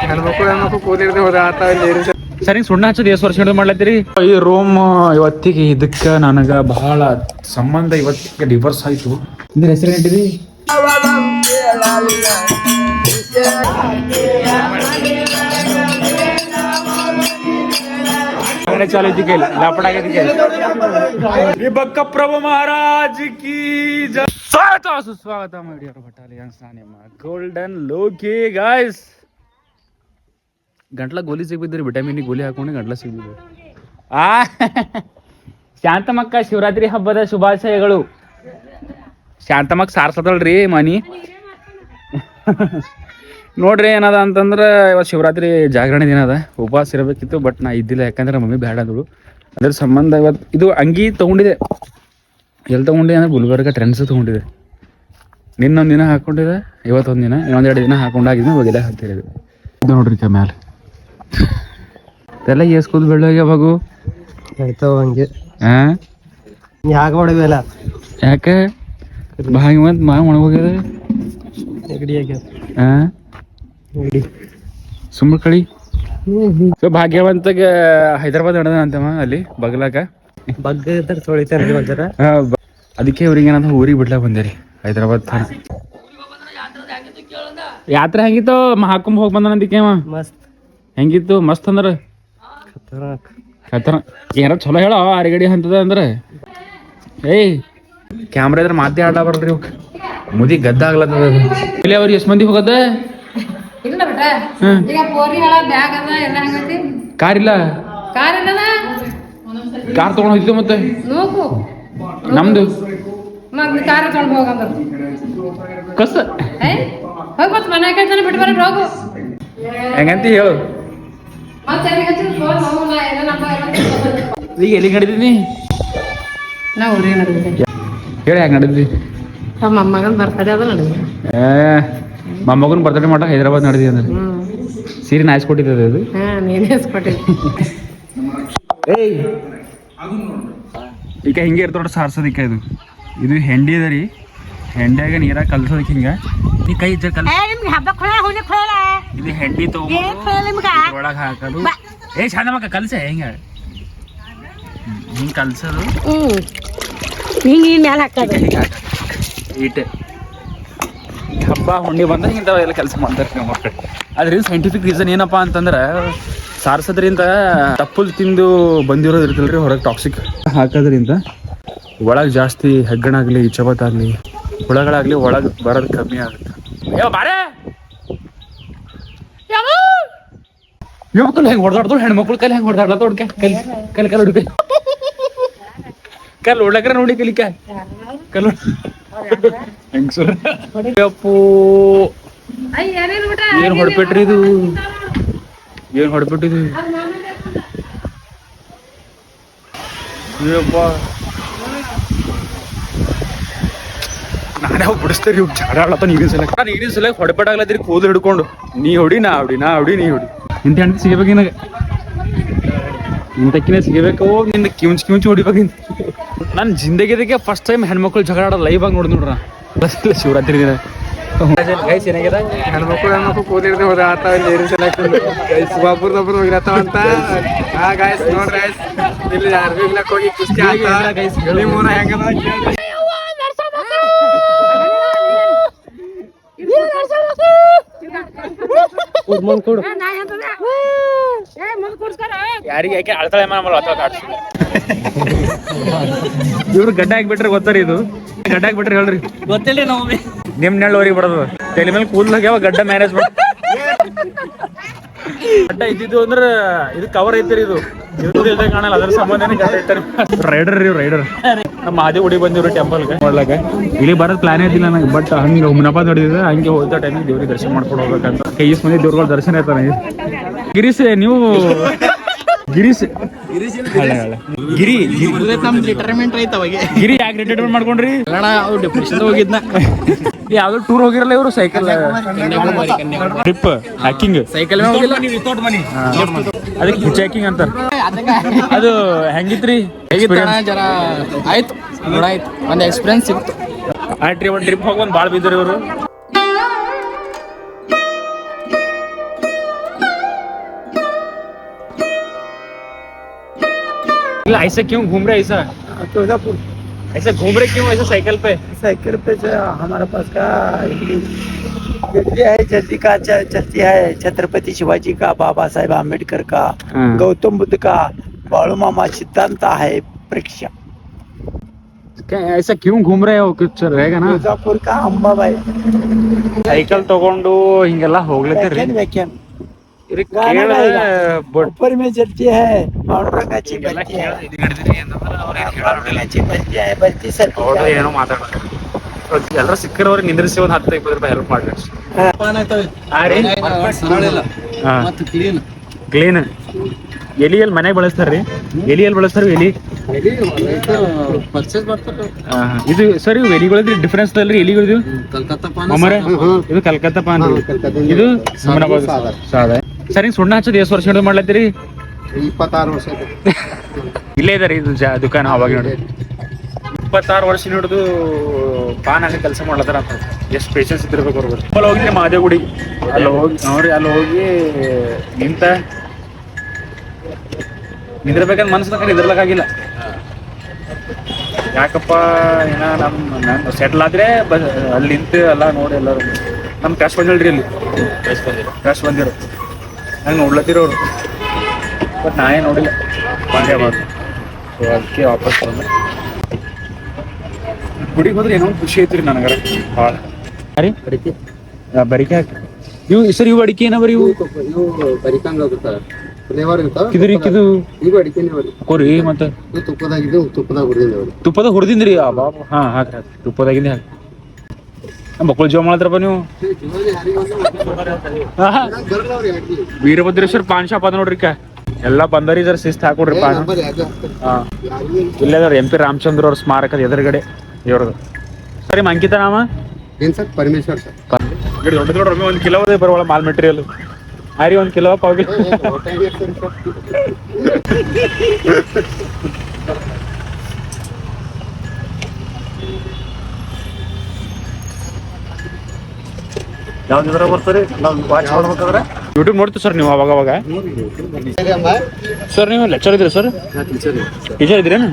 ಹೆಣ್ಮಕ್ಳು ಹೆಣ್ಮಕ್ಳು ಕೂದಿರ್ದೆ ಹೋದ ಆತ ಲೇಡೀಸ್ ಸರಿ ಸುಣ್ಣ ಹಚ್ಚೋದು ಎಷ್ಟು ವರ್ಷ ಹಿಡಿದು ಮಾಡ್ಲತ್ತೀರಿ? ಈ ರೂಮ್ ಇವತ್ತಿಗೆ ಇದಕ್ಕೆ ನನಗೆ ಬಹಳ ಸಂಬಂಧ ಇವತ್ತಿಗೆ ಡಿವೋರ್ಸ್ ಆಯ್ತು. ಇದ್ರ ಹೆಸರು ಏನಿಟ್ಟಿರಿ ಚಾಲು ಕೈಲಿ ಲಾಪಡ ಪ್ರಭು ಮಹಾರಾಜ್ ಕಿ. ಸ್ವಾಗತ, ಸುಸ್ವಾಗತ ಮಾಡಿಯರ ಬಟಾಲಿಯನ್ಸ್ ನಾನು ನಿಮ್ಮ ಗೋಲ್ಡನ್ ಲೋಕಿ ಗಾಯ್ಸ್ ಗಂಟ್ಲ ಗೋಲಿ ಸಿಗ್ಬಿದ್ರಿ ವಿಟಮಿನ್ ಗೋಲಿ ಹಾಕೊಂಡು ಗಂಟ್ಲ ಸಿಗ್ಬಿದ್ರು. ಆ, ಶಾಂತಮಕ್ಕ ಶಿವರಾತ್ರಿ ಹಬ್ಬದ ಶುಭಾಶಯಗಳು. ಶಾಂತಮಕ್ಕ ಸಾರ್ಸದಳ್ರಿ ಮನಿ. ನೋಡ್ರಿ ಏನದ ಅಂತಂದ್ರೆ ಇವತ್ತು ಶಿವರಾತ್ರಿ ಜಾಗರಣೆ ದಿನ ಅದ. ಉಪವಾಸ ಇರಬೇಕಿತ್ತು ಬಟ್ ನಾ ಇದ್ದಿಲ್ಲ, ಯಾಕಂದ್ರೆ ಮಮ್ಮಿ ಬೇಡ ಅದ್ರ ಸಂಬಂಧ ಇವತ್ತು ಇದು ಅಂಗಿ ತೊಗೊಂಡಿದೆ. ಎಲ್ಲಿ ತೊಗೊಂಡಿದೆ ಅಂದ್ರೆ ಗುಲ್ಬರ್ಗ ಟ್ರೆಂಡ್ಸ್ ತೊಗೊಂಡಿದೆ. ನಿನ್ನೊಂದು ದಿನ ಹಾಕೊಂಡಿದೆ ಇವತ್ತೊಂದು ದಿನ ಇನ್ನೊಂದೆರಡು ದಿನ ಹಾಕೊಂಡಾಗಿದ್ದು ಹೋಗಿಲ್ಲ ಹಾಕ್ತಿರೋದು ಇದು ನೋಡ್ರಿ ಕ ಮ್ಯಾಲೆ. ಎಲ್ಲ ಏಸ್ಕೂದು ಬೆಳ್ಳಗೆ ಯಾವಾಗು ಆಯ್ತಾವ ಹಂಗೆ. ಹಾಂ ಯಾಕೆ ಹೊಡಿಬೇಲ ಯಾಕೆ? ಬಾಯಿ ಮತ್ತು ಮಾ ಒಣಗೋಗ್ಯದ ನೆಗಡಿ ಆಗ್ಯದ. ಹಾಂ ನೆಗಡಿ. ಸುಮ್ಮ ಕಳಿ. ಸೊ ಭಾಗ್ಯವಂತಗ ಹೈದರಾಬಾದ್ ನಡೆದ ಅಂತಮ್ಮ ಅಲ್ಲಿ ಬಗ್ಲಾಕ ಒಂಥರ ಅದಕ್ಕೆ ಇವ್ರಿಗೆ ಏನಂತ ಊರಿಗೆ ಬಿಡ್ಲಾಕ ಬಂದೇರಿ ಹೈದರಾಬಾದ್ ತನ. ಯಾತ್ರೆ ಹೆಂಗಿತ್ತು? ಮಹಾಕುಂಭ ಹೋಗಿ ಬಂದ ಅದಕ್ಕೆ ಮಸ್ತ್. ಹೆಂಗಿತ್ತು? ಮಸ್ತ್ ಅಂದ್ರ? ಏನಾರ ಚಲೋ ಹೇಳ ಅರಿಗಡಿ ಹಂತದ ಅಂದ್ರೆ. ಏಯ್. ಕ್ಯಾಮ್ರಾ ಇದ್ರ ಮಾತೇ ಆಡ ಬರ್ರಿ ಇವ್ಕ. ಮುದಿ ಗದ್ದ ಆಗ್ಲತ್ತದ. ಇಲ್ಲಿ ಅವ್ರು ಎಷ್ಟು ಮಂದಿ ಹೋಗದ? ಇಲ್ಲ ಬಿಟ್ಟ. ಹ್ಮ್. ಈಗ ಪೋರಿ ಹೇಳ ಬ್ಯಾಗ್ ಅದ ಎಲ್ಲ ಹಂಗೈತಿ? ಕಾರ್ ಇಲ್ಲ? ಕಾರ್ ಇಲ್ಲದ ಕಾರ್ ತಗೊಂಡು ಹೋಯ್ತು ಮತ್ತೆ? ನೋಕು ನಮ್ದು? ಮಗ್ ಕಾರ್ ತಗೊಂಡ್ ಹೋಗಂದ್ರ. ಕಸ. ಏ ಹೋಗ್ ಮತ್ ಮನೆ ಬಿಟ್ಟು ಬರ ಹೋಗು. ಹೆಂಗಂತ ಹೇಳು. ಮತ್ತೆ ಈಗ ಎಲ್ಲಿ ನಡೀತೀನಿ ನಾ ಊರಿಗೆ ನಡೆದಿದ್ದೆ. ಹೇಳಿ ಹೆಂಗ್ ನಡೀತಿ ನಮ್ಮ ಮೊಮ್ಮಗನ್ ಬರ್ತಡೆ ಅದ ನಡೆದಿದೆ. ಏ ಮೊಮ್ಮಗನ್ ಬರ್ತಡೇ ಮಾಡ ಹೈದರಾಬಾದ್ ನಡೆದಿ ಅಂದ್ರೆ. ಸೀರೆ ನಾಯ್ಸ್ ಕೊಟ್ಟಿದ್ದದ ಅದು. ಹಾ ನೀನೇ ಏಯ್ ಈಗ ಹಿಂಗೆ ಇರ್ತೋಡ ಸಾರ್ಸೋದಿಕ್ಕ ಇದು. ಇದು ಹೆಂಡಿ ಅದ ರೀ. ಹೆಂಡ್ಯಾಗ ನೀರಾಗ ಕಲ್ಸೋದಕ್ಕೆ ಹಿಂಗ. ಈ ಕೈ ಇದ್ದ ಕಲ್ ಇದು ಹೆಂಡಿ ತಗೊಂಡು ಒಳಗೆ ಹಾಕೋದು. ಏ ಚಂದ ಮಕ್ಕ ಕಲ್ಸೆ ಹಿಂಗ. ಹಿಂಗೆ ಕಲ್ಸೋದು. ಹ್ಮ್. ಹಿಂಗ್ ಹಿಂಗ್ ಮ್ಯಾಲ ಹಾಕೋದು ಈಟೆ. ಹಬ್ಬ ಹುಣ್ಣಿ ಬಂದಾಗ ಇಂಥವೆಲ್ಲ ಕೆಲಸ ಮಾಡ್ತಾರೆ ನಮ್ಮ ಮಕ್ಕಳು ಅದ್ರ ಸೈಂಟಿಫಿಕ್ ರೀಸನ್ ಏನಪ್ಪಾ ಅಂತಂದ್ರೆ ಸಾರ್ಸೋದ್ರಿಂದ ತಪ್ಪಲ್ ತಿಂದು ಬಂದಿರೋದು ಇರ್ತಲ್ರಿ ಹೊರಗೆ ಟಾಕ್ಸಿಕ್ ಹಾಕೋದ್ರಿಂದ? ಒಳಗೆ ಜಾಸ್ತಿ ಹೆಗ್ಗಣಾಗ್ಲಿ ಚಬತ್ತಾಗ್ಲಿ ಹುಳಗಳಾಗ್ಲಿ ಒಳಗೆ ಬರೋದು ಕಮ್ಮಿ ಆಗುತ್ತೆ. ಯುವಕಲ್ಲಿ ಹೆಂಗೆ ಹೊಡೆದಾಡ್ದು ಹೆಣ್ಮಕ್ಳು ಕೈಲಿ ಹೆಂಗೆ ಹೊಡೆದಾಡ್ಲತ್ತ ಹುಡ್ಕ ಕಲ್ ಕಲ್ ಕಲ್ ಹುಡುಕ ಕಲ್ ಹೊಡ್ಲಕ್ರ ನೋಡಿ ಕಲಿಕ ಕಲ್ ಬಿಟ್ಟ ಏನ್ ಹೊಡ್ಬಿಟ್ರಿ ಇದು. ಏನ್ ಹೊಡ್ಬಿಟ್ಟಿದೀವಿ ನಾನೇ ಹೋಗಿ ಬಿಡಿಸ್ತೇರಿ ಇವ್ ಜಾಡ ಆಡ್ಲತ್ತ ನೀರಿನ ಸಲ ನೀರಿನ ಸಲ ಹೊಡೆಪಡಾಗ್ಲತ್ತೀರಿ ಕೂದಲು ಹಿಡ್ಕೊಂಡು. ನೀ ಹೊಡಿ ನಾ ಹೊಡಿ ನಾ ಹೊಡಿ ನೀ ಹೊಡಿ. ಇಂಥ ಹೆಣ್ಣು ಸಿಗಬೇಕು ನಿನಗೆ? ಇಂಥಕ್ಕಿನ ಸಿಗಬೇಕು ನಿನ್ನ ಕಿಂಚ್ ಕಿಂಚ್ ಹೊಡಿಬೇಕು ನನ್ನ ಜಿಂದಗಿದಕ್ಕೆ ಫಸ್ಟ್ ಟೈಮ್ ಹೆಣ್ಮಕ್ಳು ಜಗಳ ಆಡೋ ಲೈವ್ ಆಗಿ ನೋಡಿದ್ ನೋಡ್ರ. ಶಿವರಾತ್ರಿ ದಿನ. ಗೈಸ್ ಏನಾಗ್ಯದ ಹೆಣ್ಮಕ್ಳು ಹೆಣ್ಮಕ್ಳು ಕೂದಿರ್ದೆ ಹೋದ ಆತ ನೀರಿನ ಗೈಸ್ ಒಬ್ರದೊಬ್ರು ಹೋಗಿರತ್ತಾವ ಅಂತ ಹಾ ಗಾಯ್ಸ್ ನೋಡ್ರಿ ಗೈಸ್ ಇಲ್ಲಿ ಯಾರು ಇಲ್ಲಕ್ ಹೋಗಿ ಕುಸ್ತಿ ಆತ ಗೈಸ್ ನಿಮ್ಮ ಊರ ಹೆಂಗದ ಕೊಡು ಯಾರಿಗೆ ಯಾಕೆ ಅಳ್ತಾಳೆ ಅಥವಾ ಕಾಡ್ಸಿ ಇವ್ರು ಗಡ್ಡ ಹಾಕ್ಬಿಟ್ರೆ ಗೊತ್ತಾರ ಇದು. ಗಡ್ಡ ಹಾಕ್ಬಿಟ್ರೆ ಹೇಳ್ರಿ. ಗೊತ್ತಿಲ್ಲ ನಾವು ನಿಮ್ ನೆಳ್ ಅವ್ರಿಗೆ ಬಡದ. ತಲೆ ಮೇಲೆ ಕೂದಲು ಆಗ್ಯಾವ ಗಡ್ಡ ಮ್ಯಾನೇಜ್ ಮಾಡ ಗಡ್ಡ ಇದ್ದಿದ್ದು ಅಂದ್ರೆ ಇದು ಕವರ್ ಐತ್ರಿ ಇದು. ಇವ್ರದ್ದು ಇಲ್ಲದೆ ಕಾಣಲ್ಲ ಅದ್ರ ಸಂಬಂಧನೇ ಗಡ್ಡ ಇಟ್ಟಾರ ರೈಡರ್ ರೀ ರೈಡರ್ ನಮ್ಮ ಮಾದಿ ಉಡಿ ಬಂದಿವ್ರಿ ಟೆಂಪಲ್ಗೆ ನೋಡ್ಲಾಕ. ಇಲ್ಲಿ ಬರೋದ್ ಪ್ಲಾನ್ ಐತಿಲ್ಲ ನನಗೆ ಬಟ್ ಹಂಗೆ ಮುನಪ ನೋಡಿದ್ರೆ ಹಂಗೆ ಹೋದ ಟೈಮಿಗೆ ದೇವ್ರಿಗೆ ದರ್ಶನ ಮಾಡ್ಕೊಂಡು ಹೋಗ್ಬೇಕಂತ. ಕೈ ಮಂದಿ ದೇವ್ರಗಳ ದರ್ಶನ ಇರ್ತಾನೆ ಗಿರೀಶ್ ನೀವು ಗಿರೀಶ್. ಗಿರಿ ರಿಟೈರ್ಮೆಂಟ್ ಐತ ಅವಾಗ. ಗಿರಿ ಯಾಕೆ ರಿಟೈರ್ಮೆಂಟ್ ಮಾಡ್ಕೊಂಡ್ರಿ? ಅಣ್ಣ ಅವ್ರು ಡಿಪ್ರೆಷನ್ ಹೋಗಿದ್ನ. ಯಾವ್ದು ಟೂರ್ ಹೋಗಿರಲ್ಲ ಇವರು ಸೈಕಲ್ ಟ್ರಿಪ್ ಹ್ಯಾಕಿಂಗ್ ಸೈಕಲ್ ಹೋಗಿಲ್ಲ? ಅದಕ್ಕೆ ಹಿಚ್ ಹ್ಯಾಕಿಂಗ್ ಅಂತಾರ. ಅದು ಹೆಂಗಿತ್ರಿ? ಜರ ಆಯ್ತು? ನೋಡಾಯ್ತು ಒಂದು ಎಕ್ಸ್ಪೀರಿಯನ್ಸ್ ಸಿಕ್ತು. ಆ ಟ್ರಿಪ್ ಒಂದು ಟ್ರಿಪ್ ಹೋಗಿ ಒಂದು ಭಾಳ ಬಿದ್ದರು ಇವರು. क्यों ऐसा क्यों घूम रहे ऐसा तुळजापूर ऐसा घूम रहे क्यों ऐसा साइकिल पे साइकिल पे जो हमारे पास का जल्दी है जल्दी का च- चलती है छत्रपति शिवाजी का बाबा साहेब आम्बेडकर का हाँ। गौतम बुद्ध का बाळू मामा सिद्धांत है परीक्षा क्या ऐसा क्यों घूम रहे हो कुछ रहेगा ना ತುಳಜಾಪುರ का अंबाबाई ಸೈಕಲ್ ತಗೊಂಡು ಹಿಂಗೆಲ್ಲ ಹೋಗ್ಲತ್ತೀರಿ व्याख्यान व्याख्यान ಇವ್ರಿಗೆ ಗಾನ ಕೇಳ ಗಾಯಿಗ. ಬಟ್ ऊपर में चलती है पांडुरंगाची बलती है पांडुरंगाची बलती है बलती सर ಅವ್ರು ಏನೋ ಮಾತಾಡ್ತಾರೆ ಎಲ್ಲರೂ ಸಿಕ್ಕಿರೋರಿಗೆ ನಿಂದ್ರಿಸಿ ಒಂದು ಹತ್ತು ಇಪ್ಪತ್ತು ರೂಪಾಯಿ ಹೆಲ್ಪ್ ಮಾಡಿ ಹಾ ರೀ ಹಾ ಕ್ಲೀನ್ ಎಲಿ ಎಲ್ಲಿ ಮನೆಗೆ ಬಳಸ್ತಾರ್ರಿ ಎಲಿ ಎಲ್ಲಿ ಬಳಸ್ತಾರ ಎಲಿ ಹಾ, ಹಾ. ಇದು ಸರ್ ಇವು ಎಲಿಗಳದ್ದು ಡಿಫ್ರೆನ್ಸ್ ಅಲ್ರಿ ಎಲಿಗಳದ್ದು ಅಮರ ಇದು ಕಲ್ಕತ್ತಾ ಪಾನ್ ರೀ. ಇದು ಹುಮನಾಬಾದ್ ಸಾದಾ ಸರ್ ಹಿಂಗ್ ಸುಣ್ಣ ಹಚ್ಚೋದು ಎಷ್ಟು ವರ್ಷ ಹಿಡಿದು ಮಾಡ್ಲತ್ತೀರಿ? ಇಪ್ಪತ್ತಾರು ವರ್ಷ ಇಲ್ಲೇ ಇದಾರೆ ಇದು ಜಾ ದುಕಾನ ಅವಾಗ ನೋಡಿ. ಇಪ್ಪತ್ತಾರು ವರ್ಷ ಹಿಡಿದು ಪಾನ್ ಹಾಕಿ ಕೆಲಸ ಮಾಡ್ಲತ್ತಾರ ಅಂತ. ಎಷ್ಟು ಪೇಷನ್ಸ್ ಇದ್ದಿರ್ಬೇಕು ಅವ್ರಿಗೆ. ಅಲ್ಲಿ ಹೋಗಿದ್ದೆ ಮಹಾದೇವ್ ಗುಡಿ ಅಲ್ಲಿ ಹೋಗಿ ನೋಡ್ರಿ ಅಲ್ಲಿ ಹೋಗಿ ನಿಂತ ನಿಂದಿರ್ಬೇಕಂತ ಮನಸ್ಸು ನಿಂದಿರ್ಲಕ್ಕಾಗಿಲ್ಲ. ಯಾಕಪ್ಪ ಏನ ನಮ್ ನಾನು ಸೆಟ್ಲ್ ಆದ್ರೆ ಬ ಅಲ್ಲಿ ನಿಂತು ಎಲ್ಲ ನೋಡಿ ಎಲ್ಲರೂ. ನಮ್ ಕ್ಯಾಶ್ ಬಂದಿಲ್ರಿ ಅಲ್ಲಿ ಕ್ಯಾಶ್ ಬಂದಿರೋ ನಂಗೆ ನೋಡ್ಲತ್ತಿರೋರು. ಬಟ್ ನಾನೇ ನೋಡಿಲ್ಲ. ಬಂದೇ ಬಂದು. ಸೊ ಅದಕ್ಕೆ ವಾಪಸ್ ಬಂದೆ. ಗುಡಿಗೆ ಹೋದ್ರೆ ಏನೋ ಖುಷಿ ಐತ್ರಿ ನನಗರ. ಭಾಳ ರೀ ಬರಿಕೆ. ಹಾಕಿ ಇವು ಸರ್ ಇವು ಅಡಿಕೆ ಏನವ ಇವು? ಇವು ಬರಿಕಂಗ್ ಕಿದ್ರಿ ಕಿದು ಇವು ಅಡಿಕೆನೇ ಬರಿ ಕೋರಿ ಮತ್ತೆ? ತುಪ್ಪದಾಗಿದ್ದು ತುಪ್ಪದಾಗ ಹುರಿದಿಲ್ಲ ತುಪ್ಪದಾಗ ತುಪ್ಪದ ಹುರಿದಿಂದ್ರಿ? ಆ ಬಾಬು ಹಾ ಹಾಕ್ರಿ ಹಾಕ್ರಿ. ತುಪ್ಪದಾಗಿಂದ ಹಾಕಿ ಮಕ್ಕಳು ಜೀವ ಮಾಡತ್ರಪ್ಪ ನೀವು. ವೀರಭದ್ರೇಶ್ವರ ಪಾನ್ ಶಾಪ್ ಅದ ನೋಡ್ರಿ ಎಲ್ಲ ಬಂದರಿ ಜರ ಶಿಸ್ತು ಹಾಕೊಡ್ರಿ ಪಾನ್ ಇಲ್ಲೇ ಎಂ ಪಿ ರಾಮಚಂದ್ರ ಅವ್ರ ಸ್ಮಾರಕದ ಎದುರುಗಡೆ ಇವ್ರದ್ದು ಸರಿ ಅಂಕಿತ ನಾಮ ಸರ್ ಪರಮೇಶ್ವರ್ ಸರ್ ದೊಡ್ಡ ದೊಡ್ಡ ಒಂದು ಕಿಲೋ ಅದೇ ಬರೋಳ ಮಾಲ್ ಮೆಟೀರಿಯಲ್ ಆರಿ ಒಂದು ಕಿಲೋ ಪಾವ್ ಕಿಲೋ ಯಾವ್ದು ಬರ್ತಾರೆ? ನಾವು ವಾಚ್ ಮಾಡ್ಬೇಕಾದ್ರೆ? ಯೂಟ್ಯೂಬ್ ನೋಡ್ತೀವಿ ಸರ್ ನೀವು ಅವಾಗ ಅವಾಗ. ಸರ್ ನೀವು ಲೆಕ್ಚರ್ ಇದ್ರಿ ಸರ್? ಟೀಚರ್ ಇದ್ರೇನು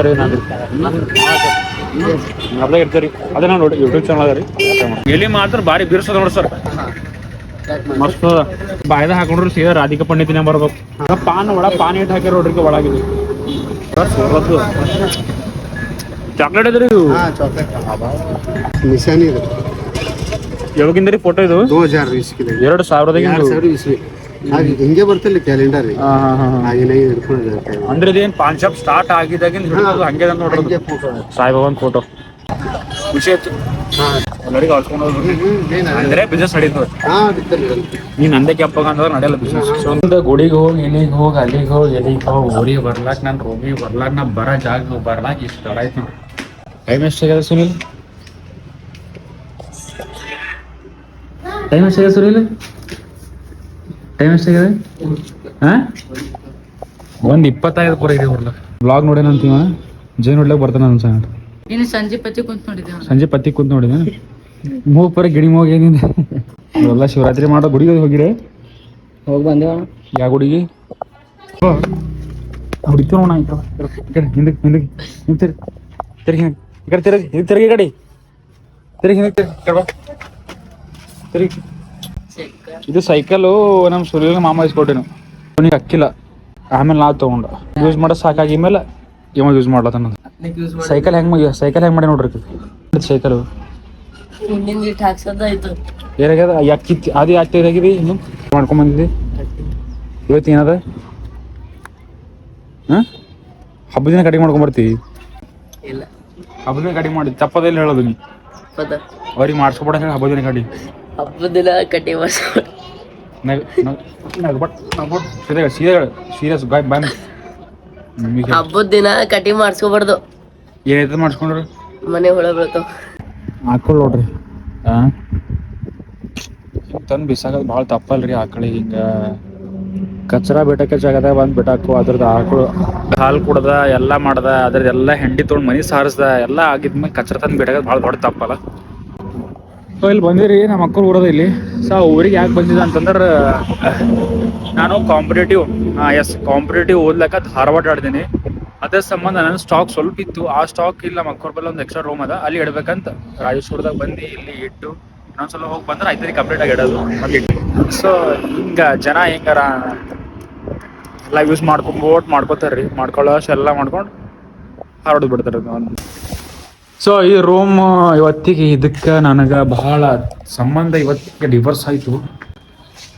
ಸರಿ ನಾನು ಅರ್ಧ ಇರ್ತೀರಿ. ಅದೇ ನಾವು ನೋಡಿ ಯೂಟ್ಯೂಬ್ ಚಾನಲ್ ಅದ ರೀ ಎಲ್ಲಿ ಮಾತ್ರ ಭಾರಿ ಬಿರ್ಸದ ನೋಡಿ ಸರ್. ಮಸ್ತ್ ಅದ. ಬಾಯ್ದ ಹಾಕೊಂಡ್ರು ಸೀದಾ ರಾಧಿಕಾ ಪಂಡಿತಿನ ಬರ್ಬೇಕು. ಪಾನ್ ಒಳ ಪಾನ್ ಇಟ್ಟು ಹಾಕಿ ನೋಡ್ರಿ ಒಳಗಿದ್ವಿ ಒಳಗಿದೆ ಚಾಕ್ಲೇಟ್ ಇದ್ರಿ ನಿಶಾನಿ ಇದೆ. ಯಾವಾಗಿಂದ ರೀ ಫೋಟೋ ಇದು? ದೋ ಹಜಾರ್ ಇಸ್ಕಿದೆ. ಎರಡು ಸಾವಿರದ ಎರಡು ಸಾವಿರ ಇಸ್ವಿ. ಹಾಗೆ ಹಿಂಗೆ ಬರ್ತಿಲ್ಲ ಕ್ಯಾಲೆಂಡರ್ ಹಾಗೇನೆ ಹಿಡ್ಕೊಂಡಿದ್ದಾರೆ ಅಂದ್ರೆ ಇದೇನ್ ಪಾನ್ ಶಾಪ್ ಸ್ಟಾರ್ಟ್ ಆಗಿದಾಗಿಂದ ಹಿಡಿದು ಹಂಗೆ ಅದ ನೋಡ್ರಿ ಹಂಗೆ ಫೋಟೋ ಸಾಯಿಬಾಬಾನ್ ಫೋಟೋ ಖುಷಿ ಆಯ್ತು. ಎಲ್ಲರಿಗೂ ಹೋದ್ರು. ಅಂದ್ರೆ ಬಿಸ್ನೆಸ್ ನಡೀತದೆ. ನೀನ್ ಅಂದೆ ಕೆಪ್ಪಗ ಅಂದ್ರೆ ನಡೆಯಲ್ಲ ಬಿಸ್ನೆಸ್ ಸ್ವಂತ ಗುಡಿಗೆ ಹೋಗಿ ಇಲ್ಲಿಗೆ ಹೋಗಿ ಅಲ್ಲಿಗೆ ಹೋಗಿ ಎಲ್ಲಿಗೆ ಹೋಗಿ ಊರಿಗೆ ಬರ್ಲಾಕ್ ನಾನು ರೂಮಿಗೆ ಬರ್ಲಾಕ್ ನಾ ಬರೋ ಜಾಗ ಬರ್ಲಾಕ್ ಇಷ್ಟ ಆಯ್ತು ನೋಡಿ. ಟೈಮ್ ಎಷ್ಟಾಗ್ಯದ ಸುನಿಲ್? ಟೈಮ್ ಎಷ್ಟಾಗಿದೆ ಸರ್ ಇಲ್ಲಿ? ಟೈಮ್ ಎಷ್ಟಾಗಿದೆ? ಹಾ? ಒಂದ್ ಇಪ್ಪತ್ತೈದು ಪೂರ ಇದೆ ಊರ್ಲ ಬ್ಲಾಗ್ ನೋಡೇನಂತೀವ ಜೈ ನೋಡ್ಲಾಕ್ ಬರ್ತಾನ ಅನ್ಸ ಇನ್ನು ಸಂಜೆ ಪತ್ತಿ ಕುಂತ ನೋಡಿದೆ ಸಂಜೆ ಪತ್ತಿ ಕುಂತ ನೋಡಿದ. ಮೂಗ್ ಪರ ಗಿಡಿ ಮೂಗ್ ಏನಿದೆ. ಎಲ್ಲ ಶಿವರಾತ್ರಿ ಮಾಡೋ ಗುಡಿಗೆ ಹೋಗಿರಿ. ಹೋಗಿ ಬಂದೇವ ಯಾವ ಗುಡಿಗೆ? ಹುಡಿತು ನೋಡ ಈ ಕಡೆ ಹಿಂದಕ್ಕೆ ಹಿಂದಕ್ಕೆ. ಹಿಂದೆ ತಿರುಗಿ ಈ ಕಡೆ ತಿರುಗಿ ಹಿಂದೆ ತಿರುಗಿ ಕಡೆ. ತಿರುಗಿ ಹಿಂದಕ್ಕೆ ತಿರುಗಿ ಕಡೆ. ತಿರುಗಿ ಇದು ಸೈಕಲು ನಮ್ಮ ಸುರಿಯ ಮಾಮ ಇಸ್ಕೊಟ್ಟಿನು. ಅವನಿಗೆ ಅಕ್ಕಿಲ್ಲ. ಆಮೇಲೆ ನಾ ತಗೊಂಡ. ಯೂಸ್ ಮಾಡ ಸಾಕಾಗಿ ಮೇಲೆ ಇವ ಯೂಸ್ ಮಾಡ್ಲತ್ತಾನ ಸೈಕಲ್ ಹೆಂಗ್ ಸೈಕಲ್ ಹೆಂಗ್ ಮಾಡಿ ನೋಡ್ರಿ ಸೈಕಲ್ ಏನಾಗ್ಯದ? ಅಕ್ಕಿ ಅದು ಯಾಕೆ ಇನ್ನು? ಮಾಡ್ಕೊಂಡ್ ಬಂದಿದ್ದಿ? ಇವತ್ತು ಏನದ? ಹಾಂ? ಹಬ್ಬದ ದಿನ ಕಡಿಮೆ ಮಾಡ್ಕೊಂಡ್ ಬರ್ತೀವಿ ಇಲ್ಲ. ಹಬ್ಬದ ದಿನ ಕಡಿಮೆ ಮಾಡಿ ತಪ್ಪದಲ್ಲಿ ಹೇಳೋದು ನೀ. ಅವ್ರಿಗೆ ಮಾಡಿಸ್ಕೊಬೇಡ ಹಬ್ಬದಿನ ಹಬ್ಬದ ದಿನ ಕಡಿ. ಹಬ್ಬದ ದಿನ ಕಟ್ಟಿ ಹೇಳು, ಸೀರಿಯಸ್ ಬಾಯ್ ಬಾಯ್ ಹಬ್ಬದ ದಿನ ಕಟ್ಟಿ ಮಾಡಿಸ್ಕೋಬಾರ್ದು. ಏನೈತೆ ಮಾಡಿಸ್ಕೊಂಡ್ರಿ? ಮನೆ ಹುಳ ಬೀಳ್ತಾವ. ಹಾಕೊಳ್ ನೋಡ್ರಿ. ಹಾಂ ತಂದು ಬಿಸಾಕೋದು ಭಾಳ ತಪ್ಪಲ್ರಿ ಆಕಳಿ ಹಿಂಗ. ಕಚ್ರ ಬಿಟ್ಟಕ್ಕೆ ಜಾಗದ ಬಂದು ಬಿಟ್ಟಾಕು ಅದ್ರದ್ದು ಆಕಳು ಹಾಲು ಕುಡ್ದ ಎಲ್ಲ ಮಾಡ್ದ ಅದ್ರದ್ದು ಎಲ್ಲ ಹೆಂಡಿ ತೊಗೊಂಡು ಮನೆ ಸಾರಿಸ್ದ ಎಲ್ಲ ಆಗಿದ್ಮೇಲೆ ಕಚ್ರ ತಂದು ಬಿಡೋದು ಭಾಳ ದೊಡ್ಡ ತಪ್ಪಲ್ಲ. ಸೊ ಇಲ್ಲಿ ಬಂದಿರಿ, ನಮ್ಮ ಮಕ್ಕಳು ಊರದ ಇಲ್ಲಿ. ಸೊ ಊರಿಗೆ ಯಾಕೆ ಬಂದಿದ್ದ ಅಂತಂದ್ರೆ, ನಾನು ಕಾಂಪಿಟೇಟಿವ್ ಎಸ್ ಕಾಂಪಿಟೇಟಿವ್ ಓದ್ಲಕ್ಕ ಧಾರವಾಡ ಆಡ್ತೀನಿ ಅದೇ ಸಂಬಂಧ ನನ್ನ ಸ್ಟಾಕ್ ಸ್ವಲ್ಪ ಇತ್ತು. ಆ ಸ್ಟಾಕ್ ಇಲ್ಲ ಮಕ್ಕಳ ಬಲ್ಲ ಒಂದು ಎಕ್ಸ್ಟ್ರಾ ರೂಮ್ ಅದ. ಅಲ್ಲಿ ಇಡಬೇಕಂತ ರಾಜೇಶ್ವರದಾಗ ಬಂದು ಇಲ್ಲಿ ಇಟ್ಟು ಇನ್ನೊಂದ್ಸಲ ಹೋಗಿ ಬಂದ್ರೆ ಐದರಿ ಕಂಪ್ಲೀಟ್ ಆಗಿ ಇಡೋದು. ಅಲ್ಲಿ ಸೊ ಹಿಂಗ ಜನ ಹಿಂಗಾರ ಎಲ್ಲ ಯೂಸ್ ಮಾಡ್ಕೊಂಡು ಓಟ್ ಮಾಡ್ಕೋತಾರ್ರಿ. ಮಾಡ್ಕೊಳ್ಳೋಷ್ಟು ಎಲ್ಲ ಮಾಡ್ಕೊಂಡು ಹರಡ್ ಬಿಡ್ತಾರೆ ಸೊ ಈ ರೂಮ್ ಇವತ್ತಿಗೆ ಇದಕ್ಕೆ ನನಗೆ ಬಹಳ ಸಂಬಂಧ ಇವತ್ತಿಗೆ ಡಿವರ್ಸ್ ಆಯಿತು.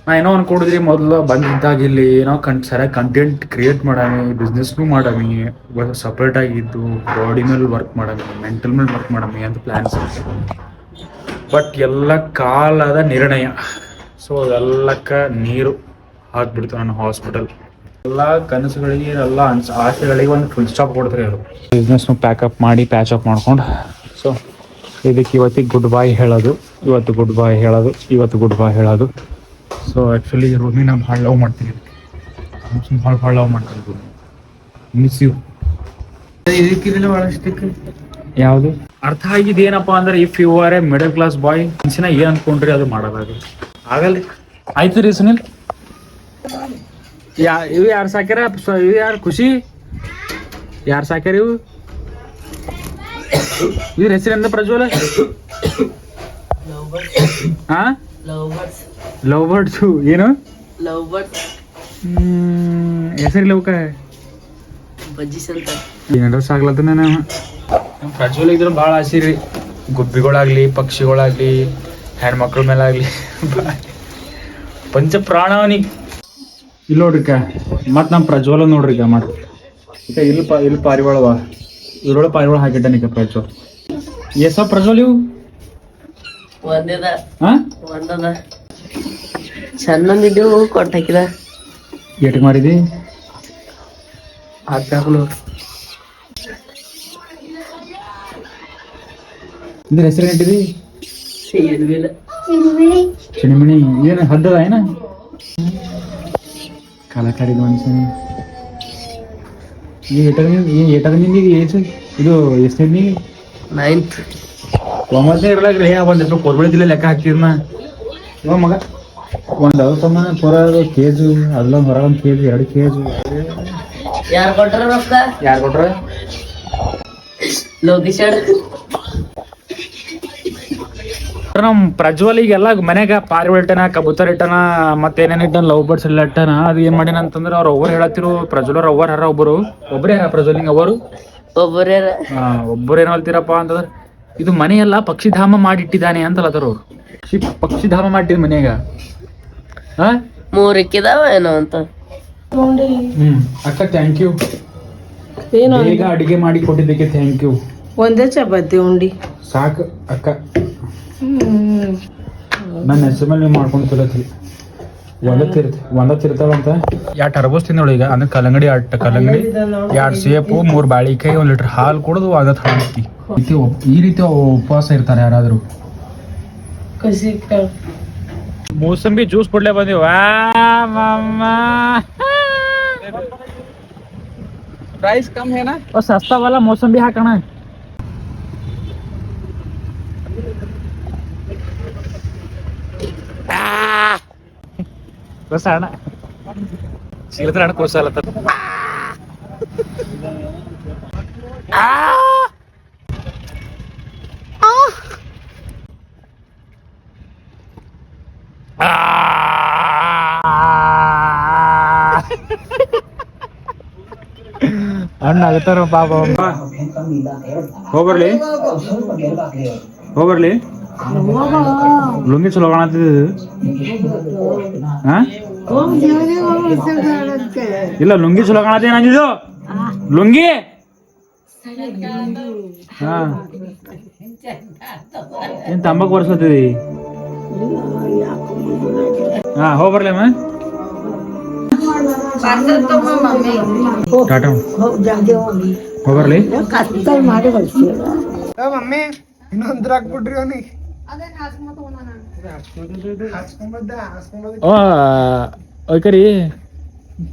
ನಾ ಏನೋ ಅನ್ಕೊಂಡಿದ್ರಿ, ಮೊದಲು ಬಂದಿದ್ದಾಗ ಇಲ್ಲಿ ಏನೋ ಕಣ್ ಸರಿಯಾಗಿ ಕಂಟೆಂಟ್ ಕ್ರಿಯೇಟ್ ಮಾಡಾಮಿ ಬಿಸ್ನೆಸ್ನು ಮಾಡಾಮಿ ಸಪ್ರೇಟ್ ಆಗಿದ್ದು ಬಾಡಿ ಮೇಲೆ ವರ್ಕ್ ಮಾಡಾಮಿ ಮೆಂಟಲ್ ಮೇಲೆ ವರ್ಕ್ ಮಾಡಾಮಿ ಅಂತ ಪ್ಲ್ಯಾನ್ಸ್ ಬಟ್ ಎಲ್ಲ ಕಾಲದ ನಿರ್ಣಯ. ಸೊ ಅದೆಲ್ಲಕ್ಕ ನೀರು ಹಾಕ್ಬಿಡ್ತು ನನ್ನ ಹಾಸ್ಪಿಟಲ್ ಎಲ್ಲ ಕನಸುಗಳಿಗೆ ಎಲ್ಲ ಅನ್ಸ್ ಆಸೆಗಳಿಗೆ ಒಂದು ಫುಲ್ ಸ್ಟಾಪ್ ಕೊಡ್ತಾರೆ ಅವರು. ಪ್ಯಾಕ್ ಪ್ಯಾಕಪ್ ಮಾಡಿ ಪ್ಯಾಚ್ ಅಪ್ ಮಾಡ್ಕೊಂಡು ಸೊ ಇದಕ್ಕೆ ಇವತ್ತಿಗೆ ಗುಡ್ ಬಾಯ್ ಹೇಳೋದು ಇವತ್ತು ಗುಡ್ ಬಾಯ್ ಹೇಳೋದು ಇವತ್ತು ಗುಡ್ ಬಾಯ್ ಹೇಳೋದು. ಸೊ ಆ್ಯಕ್ಚುಲಿ ರೂಮಿನ ಭಾಳ ಲವ್ ಮಾಡ್ತೀನಿ. ಭಾಳ ಭಾಳ ಲವ್ ಮಾಡ್ತೀನಿ ಮಿಸ್ ಯು ಇದಕ್ಕಿರಲಿಲ್ಲ ಭಾಳಷ್ಟಕ್ಕೆ ಯಾವುದು? ಅರ್ಥ ಆಗಿದ್ದು ಏನಪ್ಪಾ ಅಂದ್ರೆ if you are a middle class boy ಮನ್ಸಿನ ಏನ್ ಅನ್ಕೊಂಡ್ರಿ ಅದು ಮಾಡೋದಾಗ ಆಗಲ್ಲ ಆಯ್ತು ರೀ ಸುನಿಲ್. ಯಾ ಇವು ಯಾರು ಸಾಕ್ಯಾರ ಇವು ಯಾರು ಖುಷಿ ಯಾರು ಸಾಕ್ಯಾರ ಇವು ಇವ್ರ ಹೆಸರಿಂದ ಪ್ರಜ್ವಲ ಹಾ ಲವ್ ಬರ್ಡ್ಸ್ ಲವ್ ಏನು ಲವ್ ಬರ್ಡ್ಸ್ ಹೆಸರಿಲ್ಲ ಅವಕ್ಕ ಬಜ್ಜಿಸ್ ಅಂತ ಏನಾರ ಸಾಗ್ಲತ್ತ ನಾನು ಪ್ರಜ್ವಲ್ ಇದ್ರ ಭಾಳ ಆಸೆ ರೀ ಗುಬ್ಬಿಗಳಾಗ್ಲಿ ಪಕ್ಷಿಗಳಾಗ್ಲಿ ಹೆಣ್ಮಕ್ಳ ಮೇಲಾಗ್ಲಿ ಪಂಚ ಪ್ರಾಣ ಅವನಿಗೆ ಇಲ್ಲಿ ನೋಡ್ರಿಕ ಮತ್ ನಮ್ಮ ಪ್ರಜ್ವಲ ನೋಡ್ರಿಕ ಮತ್ ಈಗ ಇಲ್ಲಿ ಪ ಇಲ್ಲಿ ಪಾರಿವಾಳವ ಇದ್ರೊಳ ಪಾರಿವಾಳ ಹಾಕಿಟ್ಟಾನಿಕ ಪ್ರಜ್ವಲ್ ಎಸ ಪ್ರಜ್ವಲ್ ಇವು? ಒಂದೇದ. ಹಾ ಒಂದದ. ಸಣ್ಣಂದಿದ್ದು ಕೊಟ್ಟು ಹಾಕಿದ. ಏಟಿಗೆ ಮಾಡಿದಿ? ಹದಿನಾಲ್ಕು ಇದ್ರ ಹೆಸರು ಇಟ್ಟಿದಿ? ಚಿಣಿಮಿಣಿ. ಏನು ಹದ್ದದ ಏನ? ಕಲಾಕಾರಿ ಮನುಷ್ಯನ. ಈ ಏಟದ ಏಟದ ನಿಂದಿಗೆ ಏಜ್ ಇದು ಎಷ್ಟನೇ ನೈನ್ತ್ ಒಂಬತ್ತನೇ ಇರ್ಲಾಗ್ರಿ ಹೇ ಒಂದ್ ರೂಪಾಯಿ ಕೊಡ್ಬಿಡಿದಿಲ್ಲ ಲೆಕ್ಕ ಹಾಕ್ತೀರ್ನ? ಇವ ಮಗ. ಒಂದ್ ಅವ ತಮ್ಮ ಪೂರ ಕೇಜು ಅಲ್ಲ ಹೊರ ಒಂದ್ ಕೇಜು ಎರಡು ಕೇಜು. ಯಾರು ಕೊಟ್ರ ರೊಕ್ಕ? ಯಾರು ಕೊಟ್ರ? ಲೋಕೇಶ್ ನಮ್ ಪ್ರಜ್ವಲ್ ಈಗೆಲ್ಲ ಮನೆಗ ಪಾರಿವಾಳ ಇಟ್ಟನ ಕಬೂತರ್ ಇಟ್ಟನ ಮತ್ತೇನೇನ್ ಇಟ್ಟನ ಲವ್ ಬರ್ಡ್ಸ್ ಎಲ್ಲ ಇಟ್ಟನ ಅದು ಏನ್ ಮಾಡಿನ ಅಂತಂದ್ರ ಅವ್ರ ಒಬ್ಬರು ಹೇಳತ್ತಿರು ಪ್ರಜ್ವಲ್ ಅವ್ರ ಹರ ಒಬ್ಬರು ಒಬ್ಬರೇ ಹರ ಪ್ರಜ್ವಲ್ ಹಿಂಗ ಅವರು ಒಬ್ಬರೇ ಒಬ್ಬರು ಏನ್ ಹೇಳ್ತೀರಪ್ಪ ಅಂತಂದ್ರ ಇದು ಮನೆಯೆಲ್ಲ ಪಕ್ಷಿಧಾಮ ಮಾಡಿಟ್ಟಿದ್ದಾನೆ ಅಂತ ಅಲ್ಲತ್ತಾರ ಅವ್ರು ಪಕ್ಷಿ ಪಕ್ಷಿಧಾಮ ಮಾಡಿಟ್ಟಿದ್ ಮನ್ಯಾಗ. ಹಾ? ಏನೋ ಅಂತ. ಹ್ಮ್ ಅಕ್ಕ ಥ್ಯಾಂಕ್ ಯು ಈಗ ಅಡಿಗೆ ಮಾಡಿ ಕೊಟ್ಟಿದ್ದಕ್ಕೆ ಥ್ಯಾಂಕ್ ಯು ಒಂದೇ ಚಪಾತಿ ಉಂಡಿ. ಸಾಕು ಅಕ್ಕ. ನನ್ನ ಹೆಸರಲ್ಲಿ ಮಾಡ್ಕೊಂಡು ತಿರತ್ರಿ ಒಂದತ್ತು ಇರ್ತಿ ಒಂದತ್ತು ಇರ್ತಾವಂತ? ಎರಡು ಟರ್ಬೋಸ್ ತಿಂದಳು ಈಗ. ಅಂದ್ರೆ ಕಲ್ಲಂಗಡಿ ಎರಡು ಕಲ್ಲಂಗಡಿ ಎರಡು ಸೇಪು ಮೂರು ಬಾಳಿಕಾಯಿ ಒಂದು ಲೀಟ್ರ್ ಹಾಲು ಕುಡಿದು ಒಂದತ್ತು ಹಾಕ್ತಿ ಈ ರೀತಿ ಉಪವಾಸ ಇರ್ತಾರೆ ಯಾರಾದರೂ? ಮೂಸಂಬಿ ಜ್ಯೂಸ್ ಕೊಡ್ಲೇ ಬಂದೀವ. ಪ್ರೈಸ್ ಕಮ್ ಏನಾ ಸಸ್ತಾವಲ್ಲ ಮೂಸಂಬಿ ಮೋಸಂಬಿ ಹಾಕೋಣ. ಕೋಸ ಅಣ್ಣ ಚೀಲತ್ರ ಅಣ್ಣ ಕೋಸ ಅಲ್ಲ ಅಣ್ಣ ಆಗತ್ತಾರ ಪಾಪ. ಹೋಗ್ಬರ್ಲಿ ಹೋಗ್ಬರ್ಲಿ ಲುಂಗಿ ಚಲೋ ಕಾಣತ್ತಿದ್ದು ಹಾ ಇಲ್ಲ ಲುಂಗಿ ಚಲೋ ಕಾಣತ್ತೆ ಏನಾಗಿದ್ದು ಲುಂಗಿ ಹಾ. ಏನ್ ತಂಬಾಕು ಬರ್ಸತ್ತಿದಿ ಹಾ ಹೋಗ್ಬರ್ಲಿ ಅಮ್ಮ. ಟಾಟಾ ಹೋಗ್ಬರ್ಲಿ ಮಮ್ಮಿ ಇನ್ನೊಂದ್ರ ಹಾಕ್ಬಿಟ್ರಿ ಅವನಿಗೆ. ಓ ಓಯ್ಕರಿ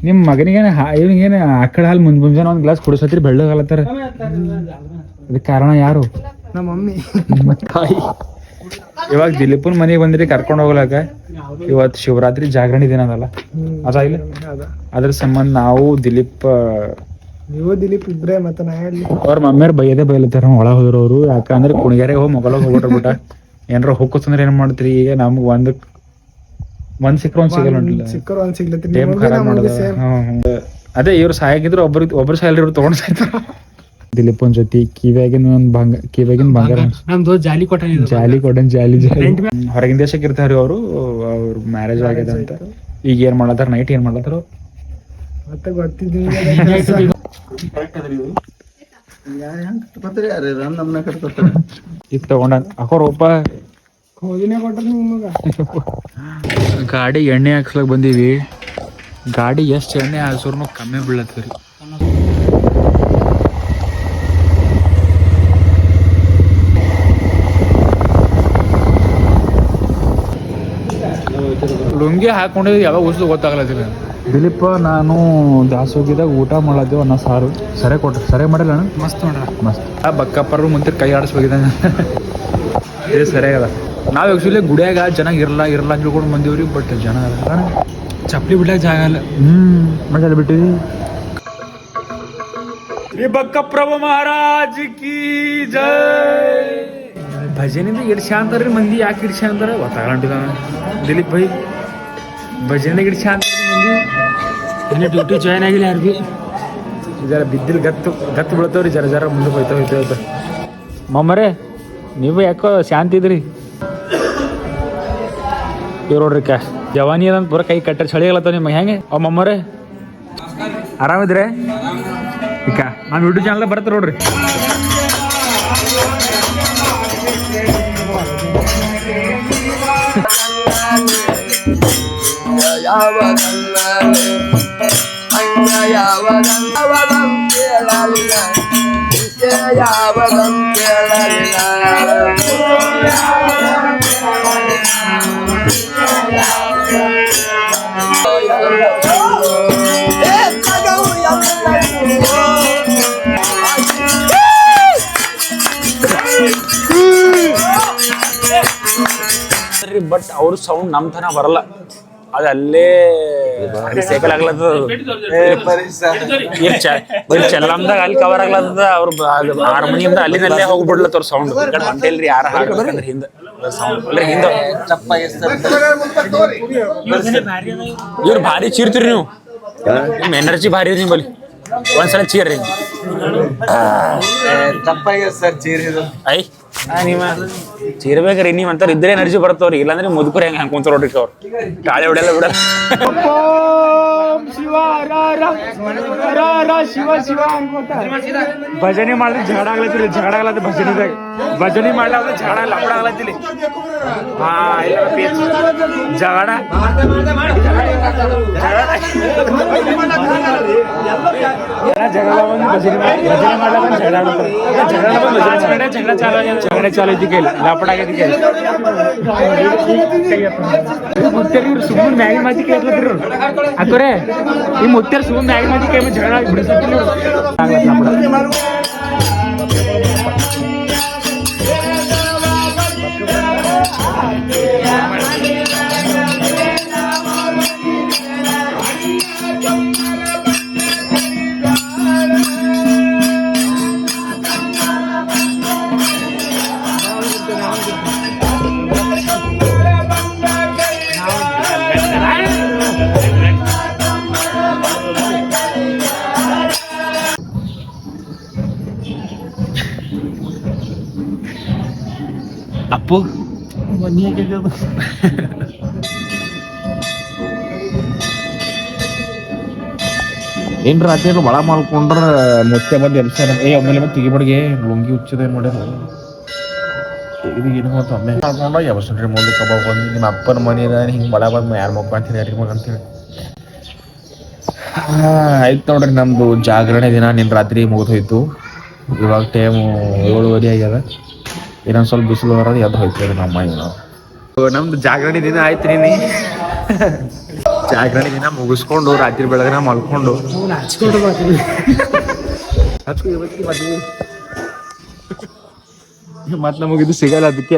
ನಿಮ್ಮ ಮಗನಿಗೇನ ಇವನಿಗೇನ ಆಕಳ ಹಾಲು ಮುಂದ್ ಮುಂಜಾನೆ ಒಂದು ಗ್ಲಾಸ್ ಕುಡಿಸತ್ರಿ ಬೆಳ್ಳಗಾಲತ್ತಾರ ಅದಕ್ಕೆ ಕಾರಣ ಯಾರು? ನಮ್ಮ ಮಮ್ಮಿ ತಾಯಿ. ಇವಾಗ ದಿಲೀಪನ್ ಮನೆಗೆ ಬಂದ್ರಿ ಕರ್ಕೊಂಡು ಹೋಗ್ಲಾಕ. ಇವತ್ತು ಶಿವರಾತ್ರಿ ಜಾಗರಣೆ ದಿನ ಅದಲ್ಲ. ಅದ ಇಲ್ಲ? ಅದ್ರ ಸಂಬಂಧ ನಾವು ದಿಲೀಪ್ ನೀವು ದಿಲೀಪ್ ಇಬ್ರೆ ಮತ್ತೆ ನಾ ಹೇಳಿ ಅವ್ರ ಮಮ್ಮಿಯವ್ರ ಬೈಯದೇ ಬೈಲತ್ತಾರ ಒಳ ಹೋದ್ರವ್ರು ಯಾಕಂದ್ರೆ ಕುಣಿಗಾರಿಗೆ ಹೋಗಿ ಮೊಗಲಾಗ ಹೋಗ್ಬಿಟ್ರ ಬಿಟ್ಟ. ಏನಾರ ಹೋಗ್ಕೋತಂದ್ರೆ ಏನ್ ಮಾಡ್ತೀರಿ? ಈಗ ನಮ್ಗ್ ಒಂದ್ ಒಂದ್ ಸಿಕ್ಕ್ರ ಒಂದ್ ಸಿಗಲ್ಲ ಸಿಕ್ಕರು ಒಂದ್ ಸಿಗ್ಲತ್ತಿ. ಅದೇ ಇವ್ರು ಸಾಯಾಗಿದ್ರು ಒಬ್ರು ಒಬ್ರು ಸಹಾಯ ಇವ್ರು ತಗೊಂಡ್ ಸಾಯ್ತಾರ. ದಿಲೀಪನ್ ಜೊತೆ ಕಿವ್ಯಾಗಿನ ಒಂದ್ ಭಂಗ ಕಿವ್ಯಾಗಿನ ಬಂಗಾರ ನಮ್ದು ಜಾಲಿ ಕೊಟ್ಟ ಜಾಲಿ ಕೊಟ್ಟ ಜಾಲಿ ಜಾಲಿ. ಹೊರಗಿನ ದೇಶಕ್ಕೆ ಇರ್ತಾರ ಅವರು. ಅವ್ರ ಮ್ಯಾರೇಜ್ ಆಗ್ಯದ ಅಂತ. ಈಗ ಏನ್ ಮಾಡ್ಲತ್ತಾರ? ನೈಟ್ ಏನ್ ಮಾಡ್ಲತ್ತಾರ? ಮತ್ತೆ ಗೊತ್ತಿದ್ದೀನಿ ಈಗ ತಗೊಂಡ ಹಾಕೋರಪ್ಪ ಹೋದಿನೇ ಕೊಟ್ಟ ನಿಮಗ ಗಾಡಿ ಎಣ್ಣೆ ಹಾಕ್ಸ್ಲಕ್ ಬಂದೀವಿ. ಗಾಡಿ ಎಷ್ಟು ಎಣ್ಣೆ ಹಾಕ್ಸ್ರು ಕಮ್ಮಿ ಬೀಳತ್ತರಿ ಲುಂಗಿ ಹಾಕೊಂಡಿದ್ದು, ಯಾವಾಗ ಉಸ್ದು ಗೊತ್ತಾಗ್ಲತ್ತಿಲ್ಲ. ದಿಲೀಪ ನಾನು ದಾಸೋಗಿದಾಗ ಊಟ ಮಾಡತ್ತೇವ ಅನ್ನ ಸಾರು. ಸರಿ ಕೊಟ್ರಿ. ಸರಿ ಮಾಡಿಲ್ಲ ಅಣ್ಣ? ಮಸ್ತ್ ನೋಡ್ರ. ಮಸ್ತ್. ಆ ಬಕ್ಕಪ್ಪರು ಮುಂದೆ ಕೈ ಆಡಿಸ್ಬೇಕಿದ್ದ ಇದು ಅದ ನಾವು ಆ್ಯಕ್ಚುಲಿ ಗುಡಿಯಾಗ ಚೆನ್ನಾಗಿ ಇರಲ್ಲ ಇರಲ್ಲ ಅಂತ ತಿಳ್ಕೊಂಡು ಬಂದೀವ್ರಿ ಬಟ್ ಜನ ಚಪ್ಪಲಿ ಚಪ್ಲಿ ಬಿಡ್ಲಾಕ ಜಾಗ ಅಲ್ಲ ಹ್ಮ್. ಮಜಾ ಬಿಟ್ಟಿವಿ ಶ್ರೀ ಬಕ್ಕಪ್ರಭು ಮಹಾರಾಜ್ ಕಿ ಜೈ. ಭಜನಿಂದ ಇಡ್ಸ್ಯಾ ಅಂತಾರ್ರಿ ಮಂದಿ ಯಾಕೆ ಇಡ್ಸ್ಯಾ ಅಂತಾರ? ಗೊತ್ತಾಗಂಟಿದ ದಿಲೀಪ್ ಭೈ ಭಜನೆ ಗಿಡ ಮಂದಿ. ಡ್ಯೂಟಿ ಜಾಯ್ನ್ ಆಗಿಲ್ಲ ಯಾರು ಬಿ ಜರ ಬಿದ್ದಿಲ್ ಗತ್ತು ಗತ್ತು ಬೀಳ್ತಾವ್ರಿ ಜರ ಜರ ಮುಂದೆ ಹೋಯ್ತಾ ಹೋಯ್ತಾ ಹೋಯ್ತಾ ಮಮ್ಮರೇ ನೀವು ಯಾಕೋ ಶಾಂತಿ ಇದ್ರಿ? ಇವ್ರು ನೋಡ್ರಿ ಕ್ಯಾ ಜವಾನಿ ಅದಂತ ಪೂರ ಕೈ ಕಟ್ಟರ್ ಚಳಿ ಆಗಲತ್ತಾವ ನಿಮಗೆ. ಹೆಂಗೆ? ಅವ್ ಮಮ್ಮರೇ ಆರಾಮಿದ್ರೆ? ಈಗ ನಮ್ಮ ಯೂಟ್ಯೂಬ್ ಚಾನಲ್ ಬರ್ತಾರೆ ನೋಡ್ರಿ. ಬಟ್ ಅವ್ರ ಸೌಂಡ್ ನಮ್ ತನ ಬರಲ್ಲ. ಅದ ಅಲ್ಲೇ ಸೈಕಲ್ ಆಗ್ಲತ್ತದ ಚೆಲ್ಲಮ್ದಾಗ ಅಲ್ಲಿ ಕವರ್ ಆಗ್ಲತ್ತದ ಅವ್ರ ಹಾರ್ಮೋನಿಯಂದ ಅಲ್ಲಿನಲ್ಲೇ ಹೋಗ್ಬಿಡ್ಲತ್ತವ್ರ ಸೌಂಡ್ ಯಾರು ಯಾರ ಹಾಡ್ಬೇಕಂದ್ರೆ ಹಿಂದ. ಸೌಂಡ್ ಅಂದ್ರೆ ಹಿಂದ. ಇವ್ರು ಭಾರಿ ಚೀರ್ತೀರಿ ನೀವು. ನಿಮ್ ಎನರ್ಜಿ ಭಾರಿ ರೀ ನಿಮ್ಮಲ್ಲಿ. ಒಂದ್ಸಲ ಚೀರ್ರಿ. ಐ. ನಿಮ್ಮ ಚೀರ್ಬೇಕ್ರಿ ನೀವ್ ಅಂತಾರ ಇದ್ರೆ ಎನರ್ಜಿ ಬರ್ತವ್ರಿ ಇಲ್ಲಾಂದ್ರೆ ಮುದುಕರು ಹೆಂಗ್ ಹಂಗ್ ನೋಡ್ರಿ ಅವ್ರು. ಗಾಳಿ ಹೊಡೆಯಲ್ಲ ಬಿಡಲ್ಲ ಭಜನೆ ಮಾಡಿದ್ರೆ ಜಗಳ ಆಗ್ಲತ್ತಿಲ್ಲ ಜಗಳ ಆಗ್ಲತ್ತ ಭಜನೆದಾಗ ಭಜನೆ ಮಾಡ್ಲಾರ್ದ ಜಗಳ ಲಪಡ ಆಗ್ಲತ್ತಿಲ್ಲ ಹಾ ಇಲ್ಲ ಪೇಚ್. ಜಗಳ ಜಗಳ ಬಂದು ಭಜನೆ ಮಾಡಿ ಭಜನೆ ಮಾಡ್ಲಾ ಬಂದು ಜಗಳ ಆಡ್ತಾರೆ ಜಗಳ ಬಂದು ಭಜನೆ ಮಾಡಿ ಜಗಳ ಚಾಲು ಆಗ್ಯದ. ಜಗಳ ಚಾಲು ಐತಿ ಕೈಲಿ ಲಪಡ ಆಗೈತಿ ಕೈಲಿ ಮುತ್ತೇರಿ ಇವ್ರು ಸುಮ್ಮನೆ ಮ್ಯಾಗಿನ ಮಾತಿ ಕೇಳ್ಲತ್ತಿರು ಅಕ್ಕರೆ ಈ ಮುತ್ತೇರು ಸುಮ್ಮನೆ ಮ್ಯಾಗಿನ ಮಾತಿ ಕೈ ಜಗಳ ಬಿಡಿಸ್ಲತ್ತಿಲ್ಲ ಅಪ್ಪು ಏನ್ ರಾತ್ರಿ ಭಾಳ ಮಾಡ್ಕೊಂಡ್ರ ಮತ್ತೆ ಬಂದು ಎಲ್ಸಾರ ಏ ಆಮೇಲೆ ಮತ್ತೆ ತೆಗಿಬಡ್ಗೆ ಲುಂಗಿ ಉಚ್ಚದೆ ಏನ್ ಮಾಡ್ಯಾರ ಇದು ಏನು ಮತ್ತೆ ಒಮ್ಮೆ ಮಾಡ್ಕೊಂಡ ಯಾವಸನ್ರಿ ಮುಂದೆ ಕಬಾಬ್ ಬಂದು ನಿಮ್ಮ ಅಪ್ಪನ ಮನೆ ಅದ ಹಿಂಗೆ ಬಳ ಬಂದು ಯಾರು ಮಕ್ಕ ಅಂತೀನಿ ಯಾರಿಗೆ ಮಗ ಅಂತೀನಿ ಆಯ್ತು ನೋಡ್ರಿ ನಮ್ದು ಜಾಗರಣೆ ದಿನ ನಿನ್ನ ರಾತ್ರಿ ಮುಗಿದೋಯ್ತು. ಇವಾಗ ಟೈಮು ಏಳುವರೆ ಆಗ್ಯದ. ಇನ್ನೊಂದು ಸ್ವಲ್ಪ ಬಿಸಿಲು ಬರೋದು ಎದ್ದು ಹೋಯ್ತೀವಿ ನಮ್ಮ ಅಮ್ಮ ನಾವು ನಮ್ದು ಜಾಗರಣೆ ದಿನ ಆಯ್ತು ರೀ ಜಾಗರಣೆ ದಿನ ಮುಗಿಸ್ಕೊಂಡು ರಾತ್ರಿ ಬೆಳಗ್ನ ಮಲ್ಕೊಂಡು ಮತ್ತೆ ನಮಗಿದು ಸಿಗಲ್ಲ ಅದಕ್ಕೆ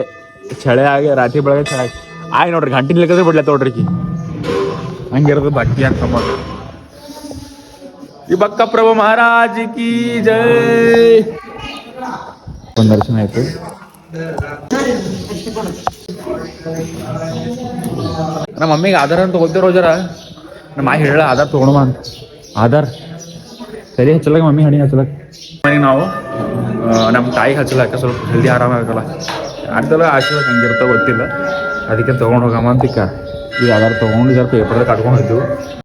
ಚಳಿ ಆಗಿ ರಾತ್ರಿ ಬೆಳಗ್ಗೆ ಚಳಿ ಆಗಿ ಆಯ್ ನೋಡ್ರಿ ಗಂಟಿನ ಲೆಕ್ಕದ ಬಿಡ್ಲತ್ತ ನೋಡ್ರಿ ಈಕಿ. ಹಂಗಿರೋದು ಬಾಕಿ ಅಂತ ಈ ಬಕ್ಕ ಪ್ರಭು ಮಹಾರಾಜ್ ಕಿ ಜೈ ಒಂದ್ ದರ್ಶನ ಆಯ್ತು ನಮ್ಮ ಮಮ್ಮಿಗೆ ಆಧಾರ ಅಂತ ತಗೋತಿರೋ ಹೋಜರ ನಮ್ಮ ಮಾಯಿ ಹೇಳ ಆಧಾರ್ ತಗೊಂಡ ಅಂತ. ಆಧಾರ್. ಸರಿ, ಹಚ್ಚಲಕ್ಕ ಮಮ್ಮಿ, ಹಣಿ ಹಚ್ಚಲಕ್ಕ. ಮನೆಗೆ ನಾವು ನಮ್ಮ ತಾಯಿಗೆ ಹಚ್ಚಲಕ್ಕ ಸ್ವಲ್ಪ ಜಲ್ದಿ ಆರಾಮ ಆಗಲ್ಲ. ಆಗ್ತಲ್ಲ ಆಶೀರ್ವಾದ ಹಂಗಿರ್ತಾವ ಗೊತ್ತಿಲ್ಲ. ಅದಕ್ಕೆ ತಗೊಂಡು ಹೋಗಮ್ಮ ಅಂತಿಕ್ಕ. ಈ ಆಧಾರ್ ತೊಗೊಂಡು ಜರ ಪೇಪರ್ದಾಗ ಕಟ್ಕೊಂಡು